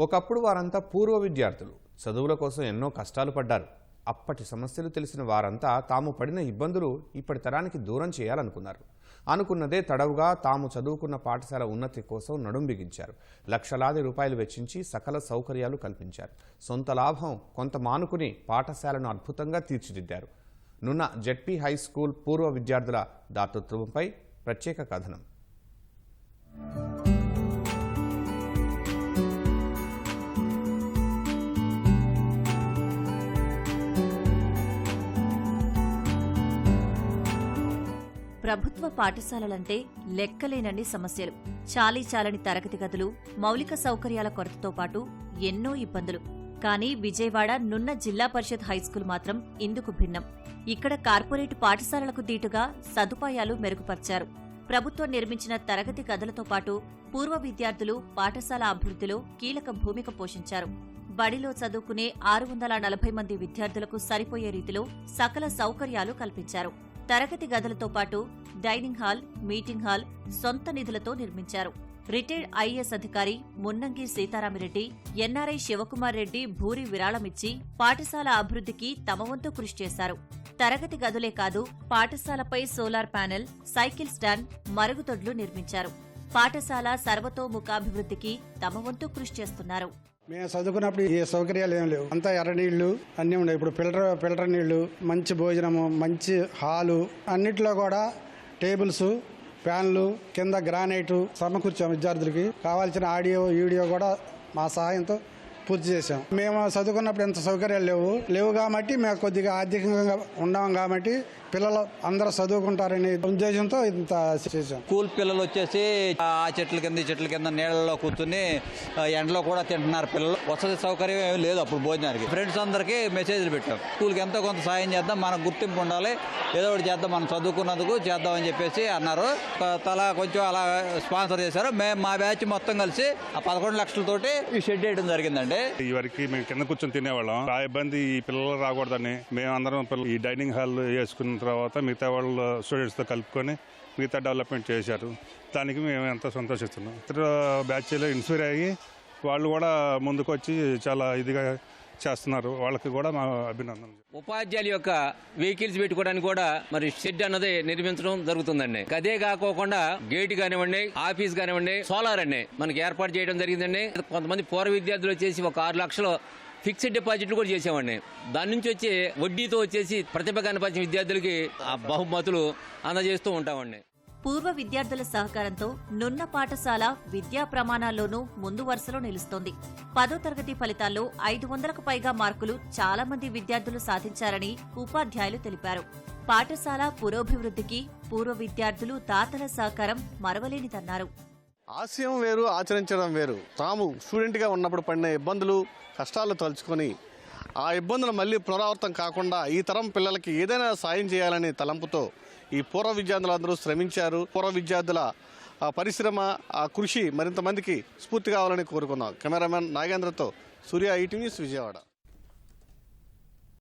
ఒకప్పుడు వారంతా పూర్వ విద్యార్థులు. చదువుల కోసం ఎన్నో కష్టాలు పడ్డారు. అప్పటి సమస్యలు తెలిసిన వారంతా తాము పడిన ఇబ్బందులు ఇప్పటి తరానికి దూరం చేయాలనుకున్నారు. అనుకున్నదే తడవుగా తాము చదువుకున్న పాఠశాల ఉన్నతి కోసం నడుం బిగించారు. లక్షలాది రూపాయలు వెచ్చించి సకల సౌకర్యాలు కల్పించారు. సొంత లాభం కొంత మానుకుని పాఠశాలను అద్భుతంగా తీర్చిదిద్దారు. నున్న జెడ్పీ హై స్కూల్ పూర్వ విద్యార్థుల దాతృత్వంపై ప్రత్యేక కథనం. ప్రభుత్వ పాఠశాలలంటే లెక్కలేనన్ని సమస్యలు. చాలీ చాలని తరగతి గదులు మౌలిక సౌకర్యాల కొరతతో పాటు ఎన్నో ఇబ్బందులు. కానీ విజయవాడ నున్న జిల్లా పరిషత్ హైస్కూల్ మాత్రం ఇందుకు భిన్నం. ఇక్కడ కార్పొరేట్ పాఠశాలలకు దీటుగా సదుపాయాలు మెరుగుపర్చారు. ప్రభుత్వం నిర్మించిన తరగతి గదులతో పాటు పూర్వ విద్యార్థులు పాఠశాల అభివృద్ధిలో కీలక భూమిక పోషించారు. బడిలో చదువుకునే ఆరు వందల నలభై మంది విద్యార్థులకు సరిపోయే రీతిలో సకల సౌకర్యాలు కల్పించారు. తరగతి గదులతో పాటు డైనింగ్ హాల్ మీటింగ్ హాల్ సొంత నిధులతో నిర్మించారు. రిటైర్డ్ ఐఏఎస్ అధికారి మున్నంగి సీతారామిరెడ్డి ఎన్ఆర్ఐ శివకుమార్ రెడ్డి భూరి విరాళమిచ్చి పాఠశాల అభివృద్ధికి తమ వంతు కృషి చేశారు. తరగతి గదులే కాదు పాఠశాలపై సోలార్ ప్యానెల్ సైకిల్ స్టాండ్ మరుగుదొడ్లు నిర్మించారు. పాఠశాల సర్వతోముఖాభివృద్ధికి తమ వంతు కృషి చేస్తున్నారు. మేము చదువుకున్నప్పుడు ఏ సౌకర్యాలు ఏం లేవు. అంతా ఎర్ర నీళ్ళు అన్నీ ఉన్నాయి. ఇప్పుడు ఫిల్టర్ ఫిల్టర్ నీళ్ళు మంచి భోజనము మంచి హాలు అన్నిట్లో కూడా టేబుల్స్ ఫ్యాన్లు కింద గ్రానైట్ సమకూర్చాం విద్యార్థులకి. కావాల్సిన ఆడియో వీడియో కూడా మా సహాయంతో పూర్తి చేసాం మేము చదువుకున్నప్పుడు ఎంత సౌకర్యాలు లేవు. లేవు కాబట్టి మేము కొద్దిగా ఆర్థికంగా ఉన్నాం కాబట్టి పిల్లలు అందరూ చదువుకుంటారనే ఉద్దేశంతో ఇంత చేసాం స్కూల్ పిల్లలు వచ్చేసి ఆ చెట్ల కింద చెట్ల కింద నీళ్ళలో కూర్చుని ఎండలో కూడా తింటున్నారు పిల్లలు. వసతి సౌకర్యం ఏమీ లేదు అప్పుడు భోజనానికి. ఫ్రెండ్స్ అందరికీ మెసేజ్లు పెట్టాం. స్కూల్కి ఎంతో కొంత సాయం చేద్దాం మనకు గుర్తింపు ఉండాలి. ఏదో ఒకటి చేద్దాం మనం చదువుకున్నందుకు చేద్దాం అని చెప్పేసి అన్నారు. తలా కొంచెం అలా స్పాన్సర్ చేశారు. మేము మా బ్యాచ్ మొత్తం కలిసి ఆ పదకొండు లక్షలతోటి ఈ షెడ్ వేయడం జరిగిందండి. ఈ వరకు మేము కింద కూర్చొని తినేవాళ్ళం. ఆ ఇబ్బంది ఈ పిల్లలు రాకూడదని మేము అందరం ఈ డైనింగ్ హాల్ వేసుకున్న తర్వాత మిగతా వాళ్ళ స్టూడెంట్స్తో కలుపుకొని మిగతా డెవలప్మెంట్ చేశారు. దానికి మేము ఎంతో సంతోషిస్తున్నాం. ఇతర బ్యాచ్లో ఇన్స్పైర్ అయ్యి వాళ్ళు కూడా ముందుకు వచ్చి చాలా ఇదిగా చేస్తున్నారు. వాళ్ళకి కూడా మా అభినందన ఉపాధ్యాయుల యొక్క వెహికల్స్ పెట్టుకోవడానికి కూడా మరి షెడ్ అన్నది నిర్మించడం జరుగుతుందండి. అదే కాకోకుండా గేట్ కానివ్వండి ఆఫీస్ కానివ్వండి సోలార్ అండి. మనకి ఏర్పాటు చేయడం జరిగిందండి. కొంతమంది పూర్వ విద్యార్థులు వచ్చేసి ఒక ఆరు లక్షలు ఫిక్స్డ్ డిపాజిట్లు కూడా చేసామండి దాని నుంచి వచ్చి వడ్డీతో వచ్చేసి ప్రతిభ కనపరిచిన విద్యార్థులకి ఆ బహుమతులు అందజేస్తూ ఉంటామండి. పూర్వ విద్యార్థుల సహకారంతో నున్న పాఠశాల విద్యా ప్రమాణాల్లోనూ ముందు వరుసలో నిలుస్తోంది. పదో తరగతి ఫలితాల్లో ఐదు వందలకు పైగా మార్కులు చాలా మంది విద్యార్థులు సాధించారని ఉపాధ్యాయులు తెలిపారు. పాఠశాల పురోభివృద్ధికి పూర్వ విద్యార్థులు తాతల సహకారం మరవలేనిదన్నారు. ఆశయం వేరు ఆచరించడం వేరు. తాము స్టూడెంట్గా ఉన్నప్పుడు పడిన ఇబ్బందులు కష్టాలు తలుచుకొని ఆ ఇబ్బందులు మళ్ళీ పునరావృతం కాకుండా ఈ తరం పిల్లలకి ఏదైనా సాయం చేయాలనే తలంపుతో ఈ పూర్వ విద్యార్థులందరూ శ్రమించారు. పూర్వ విద్యార్థుల ఆ పరిశ్రమ ఆ కృషి మరింత మందికి స్ఫూర్తి కావాలని కోరుకున్నాం కెమెరామెన్ నాగేంద్రతో సూర్య ఈటీ న్యూస్ విజయవాడ.